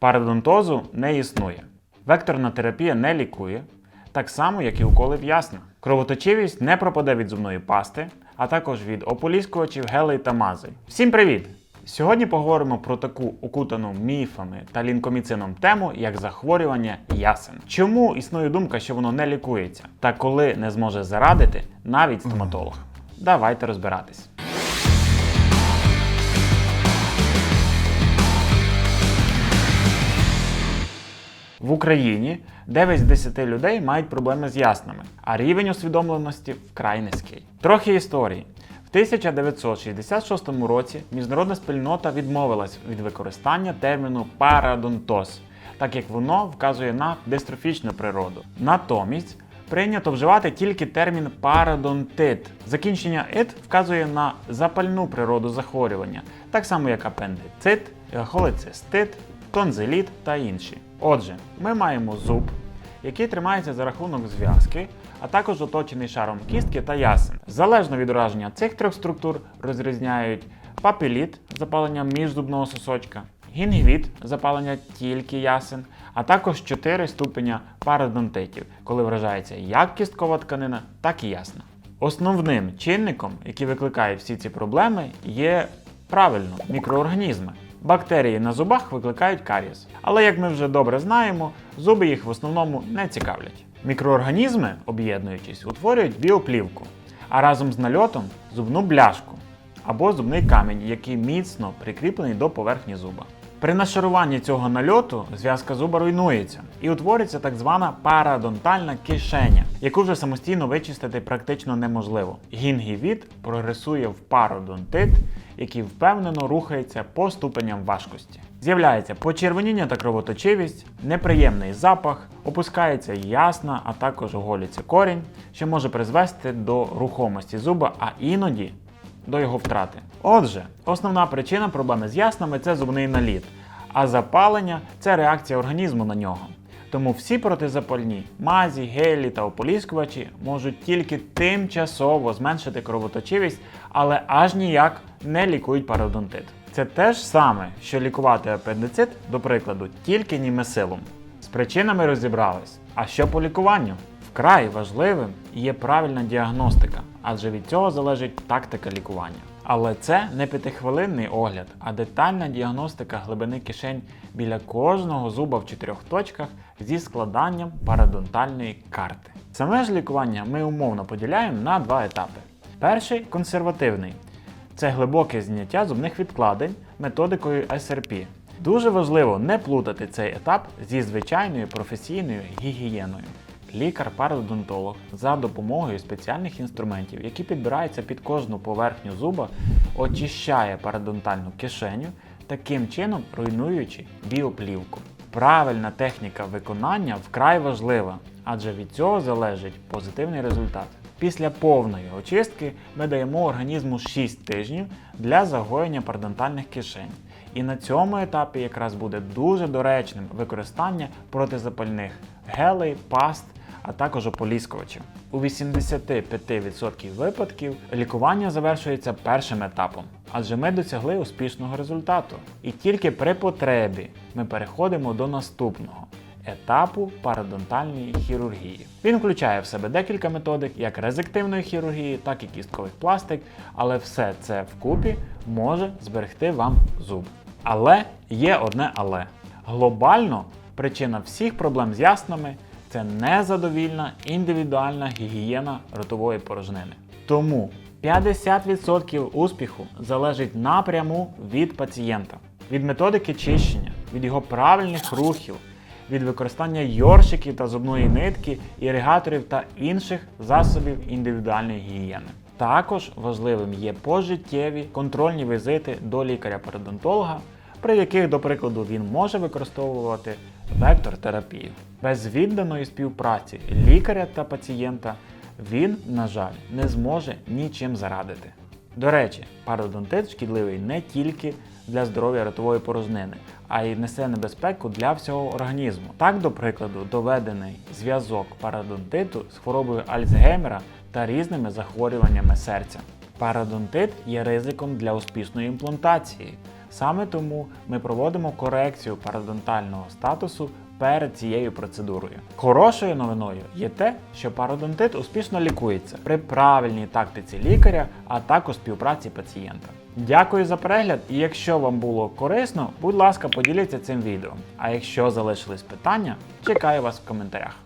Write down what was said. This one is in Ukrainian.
Парадонтозу не існує. Векторна терапія не лікує, так само, як і уколи в ясна. Кровоточивість не пропаде від зубної пасти, а також від ополіскувачів, гелей та мазей. Всім привіт! Сьогодні поговоримо про таку окутану міфами та лінкоміцином тему, як захворювання ясен. Чому існує думка, що воно не лікується, та коли не зможе зарадити навіть стоматолог? Давайте розбиратись. В Україні 9 з 10 людей мають проблеми з яснами, а рівень усвідомленості вкрай низький. Трохи історії. В 1966 році міжнародна спільнота відмовилась від використання терміну парадонтоз, так як воно вказує на дистрофічну природу. Натомість прийнято вживати тільки термін парадонтит. Закінчення ит вказує на запальну природу захворювання, так само як апендицит, холецистит, тонзиліт та інші. Отже, ми маємо зуб, який тримається за рахунок зв'язки, а також оточений шаром кістки та ясен. Залежно від ураження цих трьох структур розрізняють папіліт запалення міжзубного сосочка, гінгівіт запалення тільки ясен, а також 4 ступеня парадонтитів, коли вражається як кісткова тканина, так і ясна. Основним чинником, який викликає всі ці проблеми, є правильно мікроорганізми. Бактерії на зубах викликають карієс. Але як ми вже добре знаємо, зуби їх в основному не цікавлять. Мікроорганізми, об'єднуючись, утворюють біоплівку, а разом з нальотом зубну бляшку або зубний камінь, який міцно прикріплений до поверхні зуба. При нашаруванні цього нальоту зв'язка зуба руйнується і утворюється так звана парадонтальна кишеня, яку вже самостійно вичистити практично неможливо. Гінгівіт прогресує в пародонтит, який впевнено рухається по ступеням важкості. З'являється почервоніння та кровоточивість, неприємний запах, опускається ясна, а також оголюється корінь, що може призвести до рухомості зуба, а іноді до його втрати. Отже, основна причина проблеми з яснами це зубний наліт, а запалення це реакція організму на нього. Тому всі протизапальні мазі, гелі та ополіскувачі можуть тільки тимчасово зменшити кровоточивість, але аж ніяк не лікують пародонтит. Це те ж саме, що лікувати апендицит, до прикладу, тільки німесилом. З причинами розібрались. А що по лікуванню? Вкрай важливим є правильна діагностика, адже від цього залежить тактика лікування. Але це не п'ятихвилинний огляд, а детальна діагностика глибини кишень біля кожного зуба в чотирьох точках зі складанням парадонтальної карти. Саме ж лікування ми умовно поділяємо на два етапи. Перший консервативний це глибоке зняття зубних відкладень методикою SRP. Дуже важливо не плутати цей етап зі звичайною професійною гігієною. Лікар-пародонтолог за допомогою спеціальних інструментів, які підбираються під кожну поверхню зуба, очищає парадонтальну кишеню, таким чином руйнуючи біоплівку. Правильна техніка виконання вкрай важлива, адже від цього залежить позитивний результат. Після повної очистки ми даємо організму 6 тижнів для загоєння парадонтальних кишень. І на цьому етапі якраз буде дуже доречним використання протизапальних гелей, паст, а також ополіскувачів. У 85% випадків лікування завершується першим етапом, адже ми досягли успішного результату. І тільки при потребі ми переходимо до наступного етапу парадонтальної хірургії. Він включає в себе декілька методик, як резективної хірургії, так і кісткових пластик, але все це вкупі може зберегти вам зуб. Але є одне але. Глобально причина всіх проблем з яснами це незадовільна індивідуальна гігієна ротової порожнини. Тому 50% успіху залежить напряму від пацієнта, від методики чищення, від його правильних рухів, від використання йоршиків та зубної нитки, іригаторів та інших засобів індивідуальної гігієни. Також важливим є пожиттєві контрольні візити до лікаря-пародонтолога, при яких, до прикладу, він може використовувати вектор-терапію. Без відданої співпраці лікаря та пацієнта він, на жаль, не зможе нічим зарадити. До речі, пародонтит шкідливий не тільки для здоров'я ротової порожнини, а й несе небезпеку для всього організму. Так, до прикладу, доведений зв'язок пародонтиту з хворобою Альцгеймера та різними захворюваннями серця. Пародонтит є ризиком для успішної імплантації. Саме тому ми проводимо корекцію пародонтального статусу перед цією процедурою. Хорошою новиною є те, що пародонтит успішно лікується при правильній тактиці лікаря, а також співпраці пацієнта. Дякую за перегляд, і якщо вам було корисно, будь ласка, поділіться цим відео. А якщо залишились питання, чекаю вас в коментарях.